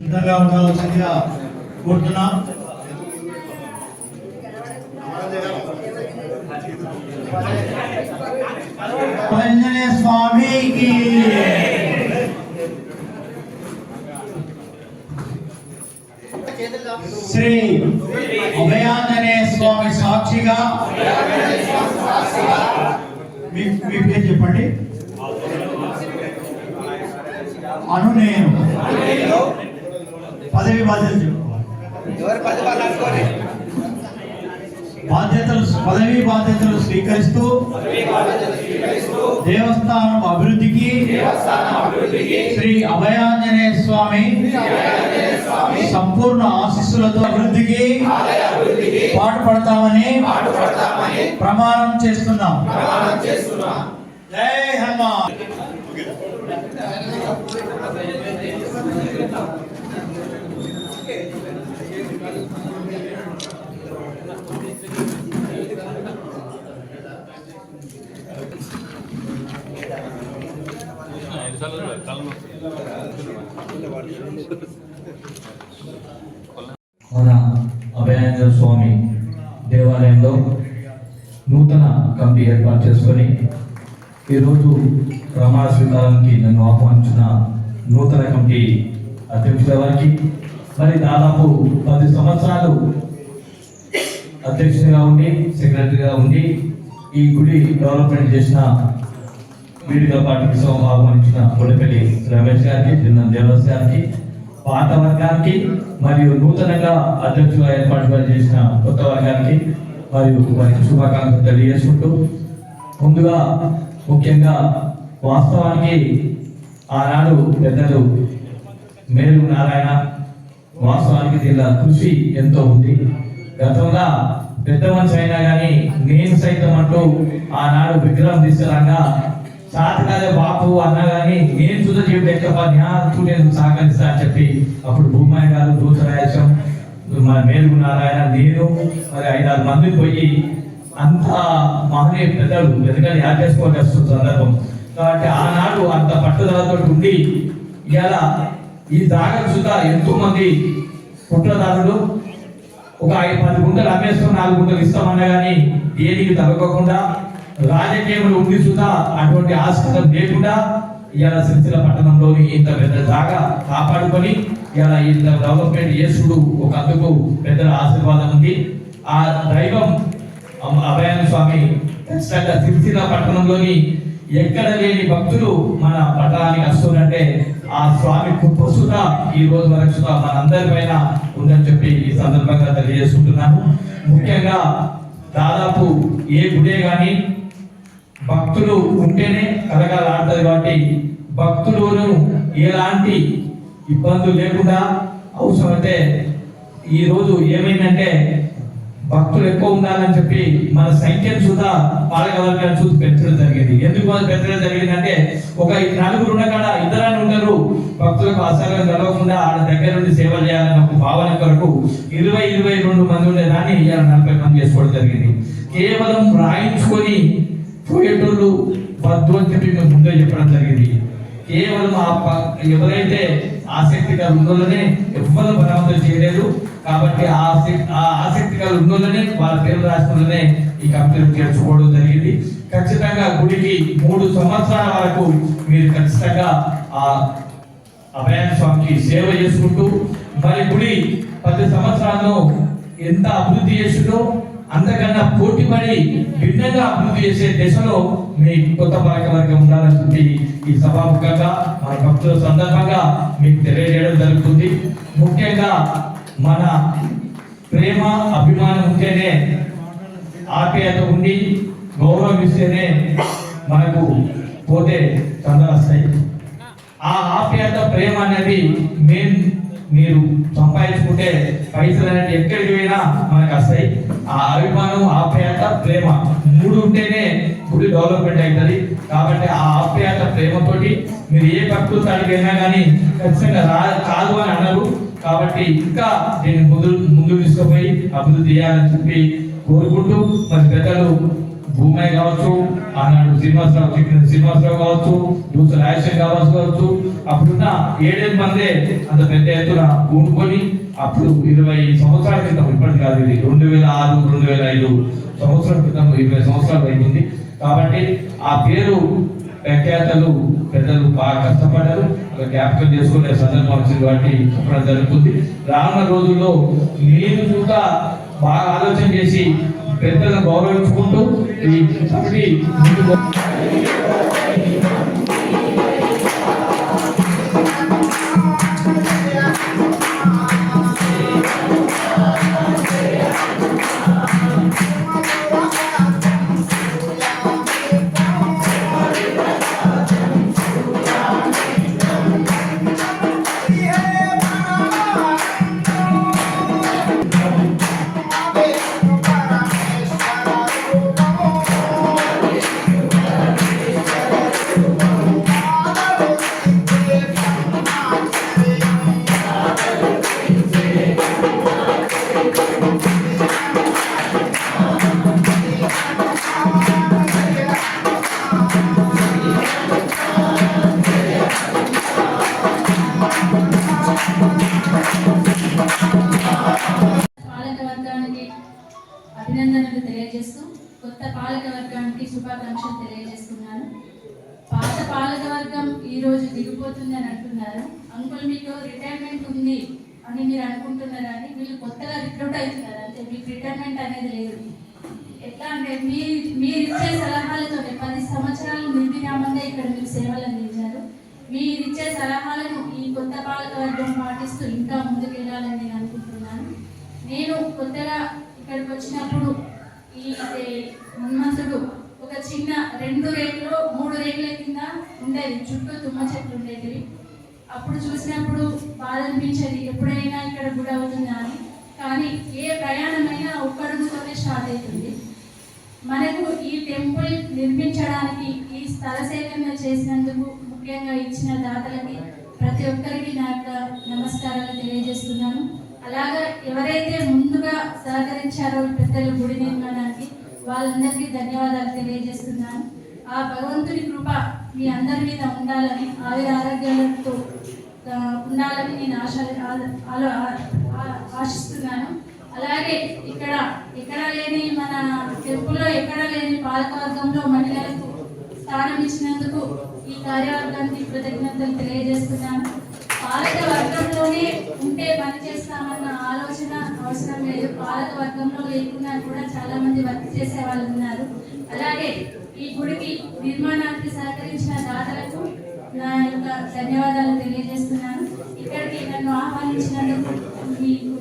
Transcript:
సిద్ధంగా ఉండవలసిందిగా కోరుతున్నాం. ఆంజనేయ స్వామికి శ్రీ అభయాంజనేయ స్వామి సాక్షిగా మీ పేరు చెప్పండి. అను నేను పదవి బాధ్యతలు చెప్పుకోవాలి ఎవరు పది వాళ్ళు అనుకోని బాధ్యతలు పదవి బాధ్యతలు స్వీకరిస్తూ దేవస్థానం అభివృద్ధికి శ్రీ అభయాంజనేయ స్వామి సంపూర్ణ ఆశీస్సులతో అభివృద్ధికి పాటుపడతామని ప్రమాణం చేస్తున్నాం. జై హనుమాన్ మన అభయాంజన స్వామి దేవాలయంలో నూతన కమిటీ ఏర్పాటు చేసుకొని ఈరోజు ప్రమాణ స్వీకారానికి నన్ను ఆహ్వానించిన నూతన కమిటీ అధ్యక్షుల వారికి మరి దాదాపు పది సంవత్సరాలు అధ్యక్షుడిగా ఉండి సెక్రటరీగా ఉండి ఈ గుడి డెవలప్మెంట్ చేసిన వీటితో పాటు సోమ ఆహ్వానించిన కొడపల్లి రమేష్ గారికి చిన్న దేవస్ గారికి పాత వర్గానికి మరియు నూతనంగా అధ్యక్షులుగా ఏర్పాటు చేసిన కొత్త వర్గానికి మరియు వారికి శుభాకాంక్షలు తెలియజేసుకుంటూ ముందుగా ముఖ్యంగా వాస్తవానికి ఆనాడు పెద్దలు మేలు నారాయణ వాస్తవానికి దీనిలో కృషి ఎంతో ఉంది. గతంలో పెద్ద మనిషి అయినా కానీ నేను సైతం అంటూ ఆనాడు విగ్రహం తీసుకురంగా సాధకాలే బాపు అన్నా కానీ నేను చూడ చెప్పి ఎక్కపా నేను సహకరిస్తా అని చెప్పి అప్పుడు భూమాయి గారు దూసరాయసం మన మేలుగు నారాయణ నేను మరి ఐదారు మంది పోయి అంత మహనీయ పెద్దలు ఎందుకంటే యాడ్ చేసుకోవాల్సి వస్తుంది సందర్భం. కాబట్టి ఆనాడు అంత పట్టుదలతో ఉండి ఇలా ఈ దాగం సుధా ఎంతో మంది కుట్రదారులు ఒక ఐదు పది గుంటలు అమ్మేసుకుని నాలుగు గుంటలు ఇస్తామన్నా కానీ దేనికి తగ్గకుండా రాజకీయంలో ఉండి సుధా. అటువంటి ఆస్కారం లేకుండా ఇలా సిరిసిల పట్టణంలోని ఇంత పెద్ద జాగా కాపాడుకొని ఇలా ఇంత డెవలప్మెంట్ చేసుడు ఒక అందుకు పెద్దల ఆశీర్వాదం ఉంది. ఆ దైవం అభయాన స్వామి ఖచ్చితంగా సిరిసిల పట్టణంలోని ఎక్కడ లేని భక్తులు మన పట్టణానికి వస్తున్నారంటే ఆ స్వామి కృపసుత ఈ రోజు వరకు సుధా మనందరి పైన ఉందని చెప్పి ఈ సందర్భంగా తెలియజేసుకుంటున్నాను. ముఖ్యంగా దాదాపు ఏ గుడే కానీ భక్తులు ఉంటేనే కలగాలాడుతుంది కాబట్టి భక్తులను ఎలాంటి ఇబ్బందులు లేకుండా అవసరమైతే ఈరోజు ఏమైందంటే భక్తులు ఎక్కువ ఉండాలని చెప్పి మన సంఖ్యను సుధా పాలకవర్గాన్ని చూసి పెంచడం జరిగింది. ఎందుకు పెంచడం జరిగిందంటే ఒక నలుగురు ఉన్న కాడ ఇద్దరాన్ని ఉండరు. భక్తులకు అసలు కలగకుండా ఆడ దగ్గర నుండి సేవ చేయాలన్న ఒక భావన కొరకు ఇరవై ఇరవై రెండు మంది ఉండేదాన్ని ఇవాళ నలభై మంది చేసుకోవడం జరిగింది. కేవలం రాయించుకొని పోయేటోళ్ళు వద్దు అని చెప్పి మేము ముందే చెప్పడం జరిగింది. కేవలం ఆ ప- ఎవరైతే ఆసక్తిగా ఉన్నోళ్ళనే ఎవ్వరు బలవంతం చేయలేదు. కాబట్టి ఆ ఆ ఆసక్తిగా ఉన్నోళ్ళనే వాళ్ళ పేరు రాష్ట్రంలోనే ఈ కంపెనీ చేర్చుకోవడం జరిగింది. ఖచ్చితంగా గుడికి మూడు సంవత్సరాల వరకు మీరు ఖచ్చితంగా ఆ అభయాన్ స్వామికి సేవ చేసుకుంటూ మరి గుడి పది సంవత్సరాల్లో ఎంత అభివృద్ధి చేసిందో అంతకన్నా పోటీ పడి భిన్నంగా అభివృద్ధి చేసే దశలో మీ కొత్త పాలక వర్గం ఉండాలని చెప్పి ఈ సభాముఖంగా మన భక్తుల సందర్భంగా మీకు తెలియజేయడం జరుగుతుంది. ముఖ్యంగా మన ప్రేమ అభిమానం ఉంటేనే ఆప్యాయత ఉండి గౌరవిస్తేనే మనకు పోతే చందనస్తాయి ఆ ఆప్యాయత ప్రేమ అనేది మేము మీరు సంపాదించుకుంటే పైసలు అనేది ఎక్కడికి పోయినా మనకు వస్తాయి. ఆ అభిమానం ఆప్యాయత ప్రేమ మూడు ఉంటేనే గుడి డెవలప్మెంట్ అవుతుంది. కాబట్టి ఆ ఆప్యాయత ప్రేమతోటి మీరు ఏ ప్రకృతి అడిగైనా కానీ ఖచ్చితంగా రా కాదు అని అన్నారు కాబట్టి ఇంకా దీన్ని ముందు ముందుకు తీసుకుపోయి అభివృద్ధి చేయాలని చెప్పి కోరుకుంటూ మరి పెద్దలు భూమయ్య కావచ్చు ఆనాడు శ్రీనివాసరావు చెప్పిన శ్రీనివాసరావు కావచ్చు దూస రాజశేఖర్ కావచ్చు కావచ్చు అప్పుడున్న ఏడేడు మందే అంత పెద్ద ఎత్తున కూనుకొని అప్పుడు ఇరవై సంవత్సరాల క్రితం ఇప్పటి కాదు ఇది రెండు వేల ఆరు రెండు వేల ఐదు సంవత్సరాల క్రితం ఇరవై సంవత్సరాలు అయింది కాబట్టి ఆ పేరు వ్యాఖ్యాతలు పెద్దలు బాగా కష్టపడ్డారు. అలా జ్ఞాపకం చేసుకునే సందర్భం వచ్చింది కాబట్టి చెప్పడం జరుగుతుంది. రానున్న రోజుల్లో నేను కూడా బాగా ఆలోచన చేసి పెద్దలను గౌరవించుకుంటూ ఈ కమిటీ అయిపోతుంది అని అంటున్నారు. అంకుల్ మీకు రిటైర్మెంట్ ఉంది అని మీరు అనుకుంటున్నారు అని వీళ్ళు కొత్తగా రిక్రూట్ అవుతున్నారు. అంటే మీకు రిటైర్మెంట్ అనేది లేదు. ఎట్లా అంటే మీ మీరు ఇచ్చే సలహాలతో పది సంవత్సరాలు నిర్విరామంగా ఇక్కడ మీకు సేవలు అందించారు. మీరు ఇచ్చే సలహాలను ఈ కొత్త పాలక వర్గం పాటిస్తూ ఇంకా ముందుకెళ్ళాలని నేను అనుకుంటున్నాను. నేను కొత్తగా ఇక్కడికి వచ్చినప్పుడు ఈ ఏ, హనుమంతుడు ఒక చిన్న రెండు రేట్లు మూడు రేకుల కింద ఉండేది. చుట్టూ తుమ్మ చెట్లు ఉండేది అప్పుడు చూసినప్పుడు బాధ అనిపించేది ఎప్పుడైనా ఇక్కడ గుడి అవుతుందా అని. కానీ ఏ ప్రయాణమైనా ఒక్కడుగుతోనే స్టార్ట్ అవుతుంది. మనకు ఈ టెంపుల్ నిర్మించడానికి ఈ స్థల సేకరణ చేసినందుకు ముఖ్యంగా ఇచ్చిన దాతలకి ప్రతి ఒక్కరికి నా యొక్క నమస్కారాలు తెలియజేస్తున్నాను. అలాగా ఎవరైతే ముందుగా సహకరించారో పెద్దలు గుడి నిర్మాణానికి వాళ్ళందరికీ ధన్యవాదాలు తెలియజేస్తున్నాను. ఆ భగవంతుని కృప మీ అందరి మీద ఉండాలని ఆయుర ఆరోగ్యాలతో ఉండాలని నేను ఆశ ఆశిస్తున్నాను. అలాగే ఇక్కడ ఎక్కడ లేని మన టెంపుల్లో ఎక్కడ లేని పాలకవర్గంలో మహిళలకు స్థానం ఇచ్చినందుకు ఈ కార్యవర్గానికి కృతజ్ఞతలు తెలియజేస్తున్నాను. పాలక వర్గంలోనే ఉంటే పని చేస్తామన్న ఆలోచన అవసరం లేదు. పాలక వర్గంలో లేకుండా కూడా చాలా మంది వర్క్ చేసే వాళ్ళు ఉన్నారు. అలాగే ఈ గుడికి నిర్మాణానికి సహకరించిన దాతలకు నా యొక్క ధన్యవాదాలు తెలియజేస్తున్నాను. ఇక్కడికి నన్ను ఆహ్వానించినందుకు మీకు